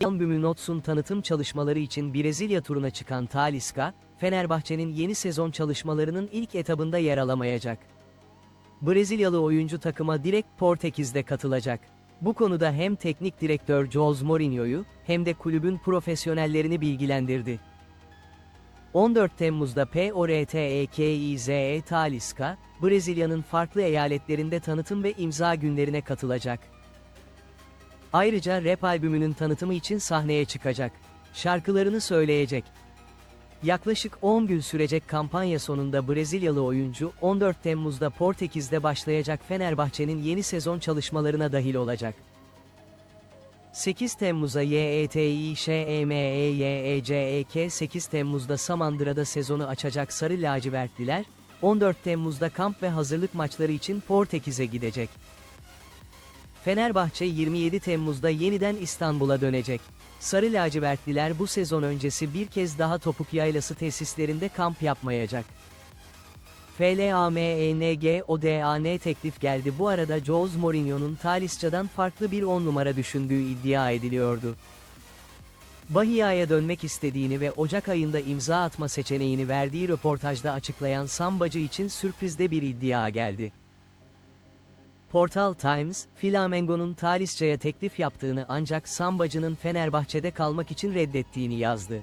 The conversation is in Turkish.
Bümünots'un tanıtım çalışmaları için Brezilya turuna çıkan Talisca, Fenerbahçe'nin yeni sezon çalışmalarının ilk etabında yer alamayacak. Brezilyalı oyuncu takıma direkt Portekiz'de katılacak. Bu konuda hem teknik direktör Jose Mourinho'yu hem de kulübün profesyonellerini bilgilendirdi. 14 Temmuz'da PORTEKIZE Talisca, Brezilya'nın farklı eyaletlerinde tanıtım ve imza günlerine katılacak. Ayrıca rap albümünün tanıtımı için sahneye çıkacak. Şarkılarını söyleyecek. Yaklaşık 10 gün sürecek kampanya sonunda Brezilyalı oyuncu 14 Temmuz'da Portekiz'de başlayacak Fenerbahçe'nin yeni sezon çalışmalarına dahil olacak. 8 Temmuz'a YETİŞEMEYECEK 8 Temmuz'da Samandıra'da sezonu açacak Sarı Lacivertliler, 14 Temmuz'da kamp ve hazırlık maçları için Portekiz'e gidecek. Fenerbahçe 27 Temmuz'da yeniden İstanbul'a dönecek. Sarı lacivertliler bu sezon öncesi bir kez daha Topuk Yaylası tesislerinde kamp yapmayacak. FLAMENG ODAN teklif geldi bu arada Jose Mourinho'nun Talisca'dan farklı bir 10 numara düşündüğü iddia ediliyordu. Bahia'ya dönmek istediğini ve Ocak ayında imza atma seçeneğini verdiği röportajda açıklayan Sambacı için sürprizde bir iddia geldi. Portal Times, Flamengo'nun Talisca'ya teklif yaptığını ancak Sambacı'nın Fenerbahçe'de kalmak için reddettiğini yazdı.